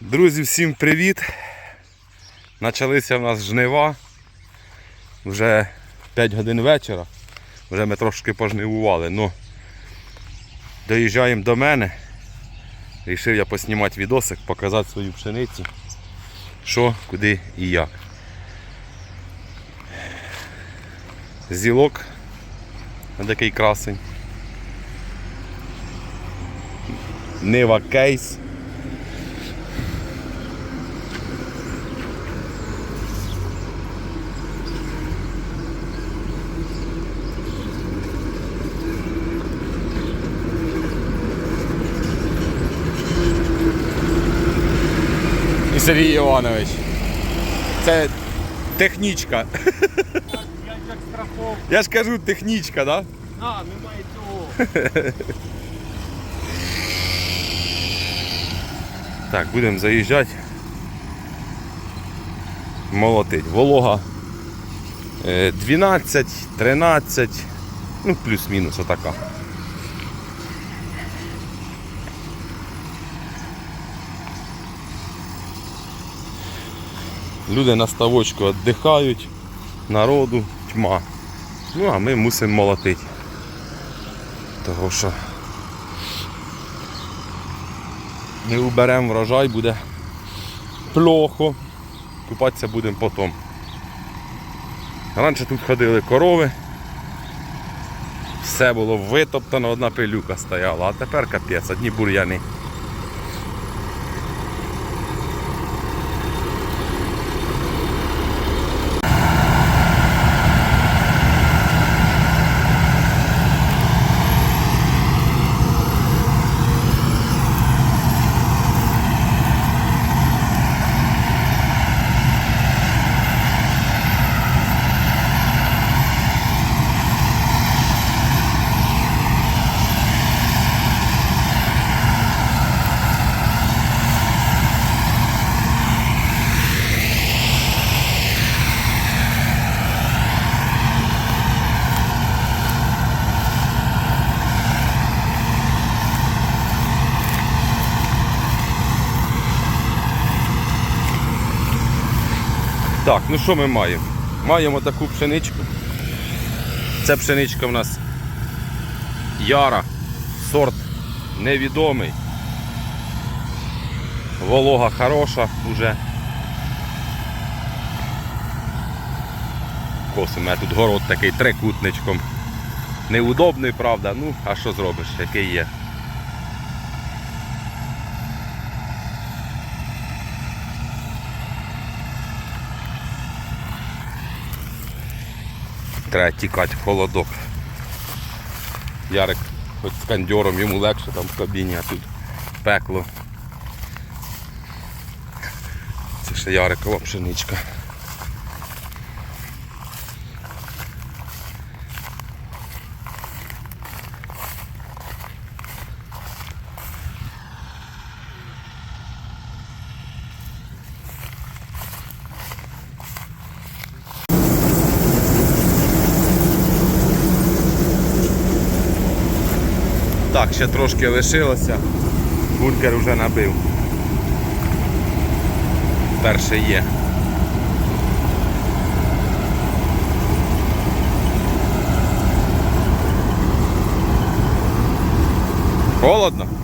Друзі, всім привіт! Почалися в нас жнива. Вже 5 годин вечора. Вже ми трошки пожнивували. Ну, доїжджаємо до мене. Рішив я поснімати відосик, показати свою пшеницю. Що, куди і як. Зілок. Такий красень. Нива кейс. Сергій Іванович. Це технічка. Я як страховка. Я ж кажу технічка, да? А, немає цього. Так, будемо заїжджати. Молотить. Волога е, 12, 13, ну плюс-мінус отака. Люди на ставочку віддихають, народу тьма. Ну а ми мусимо молотити. Того що не уберемо врожай, буде плохо. Купатися будемо потім. Раніше тут ходили корови. Все було витоптано, одна пилюка стояла, а тепер капець, одні бур'яни. Так, ну що ми маємо? Маємо таку пшеничку. Це пшеничка в нас яра, сорт невідомий. Волога хороша вже. Косимо, а тут город такий трикутничком. Неудобний, правда, ну, а що зробиш, який є. Треба тікати в холодок. Ярик хоч з кандьором йому легше там в кабіні, а тут пекло. Це ще Ярикова пшеничка. Так, ще трошки лишилося. Бункер вже набив. Перший є. Холодно?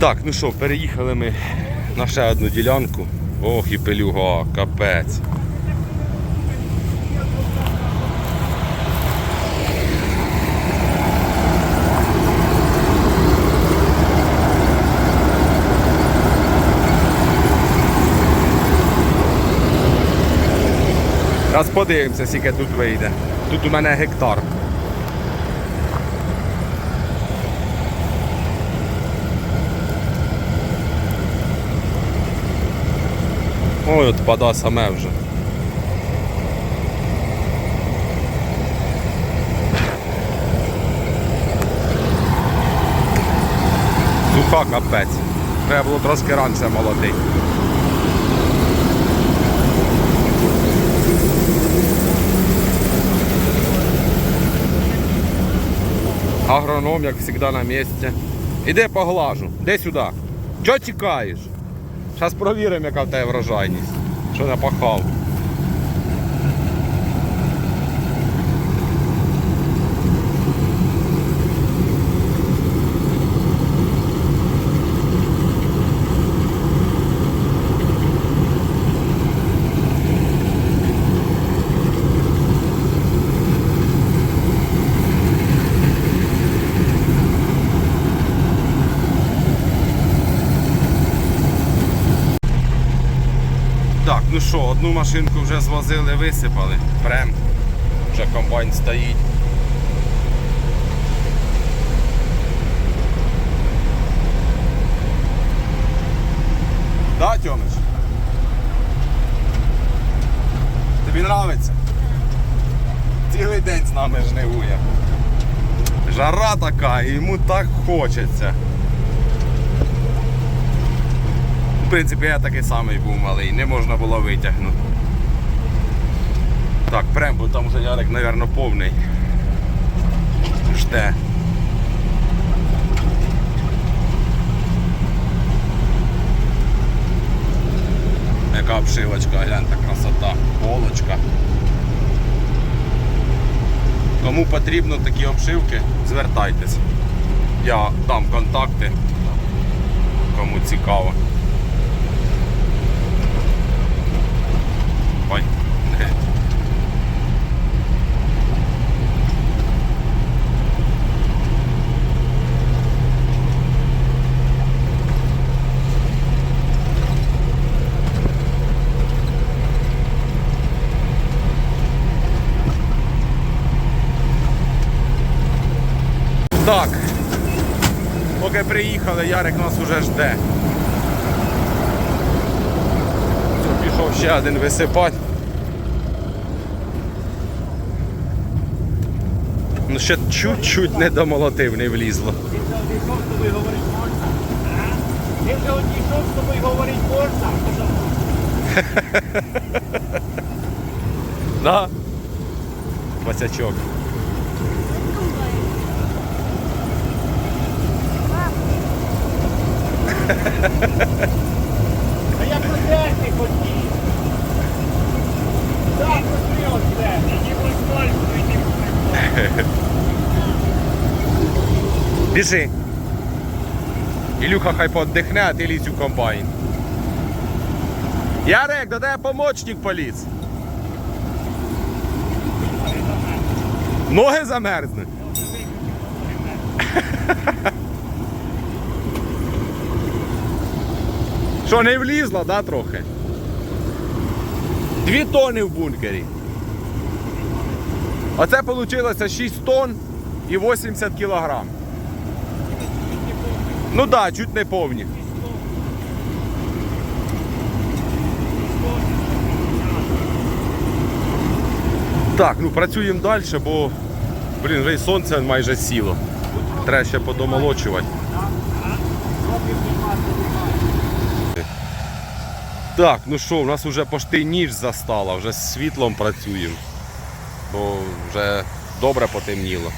Так, ну що, переїхали ми на ще одну ділянку. Ох і пелюга, капець. Раз подивимося, скільки тут вийде. Тут у мене гектар. Ой, от пада саме вже. Суха капець. Треба було трошки раніше молотити. Агроном, як завжди, на місці. Іди поглажу. Де сюди. Чого чекаєш? Зараз провіримо, яка в тебе врожайність. Що напахав. Так, ну що, одну машинку вже звозили, висипали. Прем. Вже комбайн стоїть. Да, Тьомич? Тобі нравиться? Цілий день з нами жнивує. Жара така, і йому так хочеться. В принципі, я такий самий був малий, не можна було витягнути. Так, прям, бо там вже Ярик, мабуть, повний. Жде. Яка обшивочка, гляньте, красота, полочка. Кому потрібно такі обшивки, звертайтесь. Я дам контакти, кому цікаво. Ой. Так. Поки приїхали, Ярик нас уже жде. Все, пішов ще один висипати. Ну ще чуть-чуть не домолотив, не влізло. Він же одійшов з тобою говорить можна. Він же одійшов з тобою говорить можна. Да? А я про хотів. Так, розумію це. Мені восьмой Біжи. Ілюха хай подихне, а ти лізь у комбайн. Ярик, до тебе помочник поліз. Ноги замерзнуть. Що, не влізла, да, трохи? Дві тони в бункері. Оце вийшло 6 тонн і 80 кілограм. Ну так, да, чуть не повні. Так, ну працюємо далі, бо блін, вже сонце майже сіло. Треба ще подомолочувати. Так, ну що, у нас вже почти ніч застала, вже з світлом працюємо. Бо вже добре потемніло.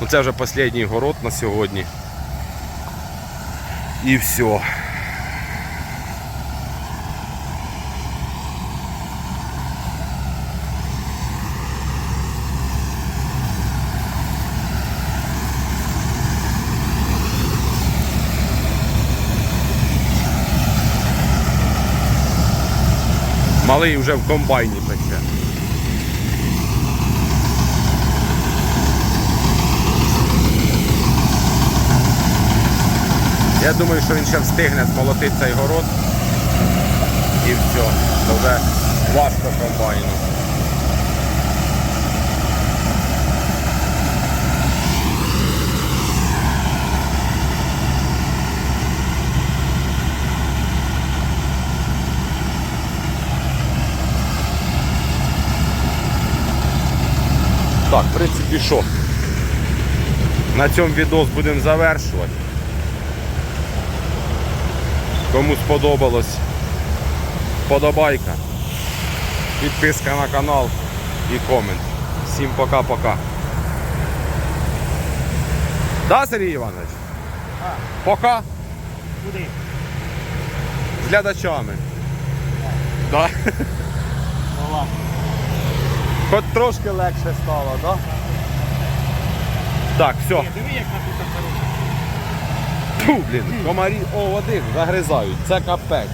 Ну це вже останній город на сьогодні. І все. Малий вже в комбайні пече. Я думаю, що він ще встигне змолотити цей город. І все. Це вже важко комбайну. Так, в принципі, що? На цьому відос будемо завершувати. Кому сподобалось, подобайка, підписка на канал і комент. Всім пока-пока. Да, Сергій Іванович? Пока Куди? з глядачами. Да. Ну ладно. Хоч трошки легше стало, да? Так, все. Диви, як написано хороше. Фу, блін, комарі, О1 загризають. Це капець.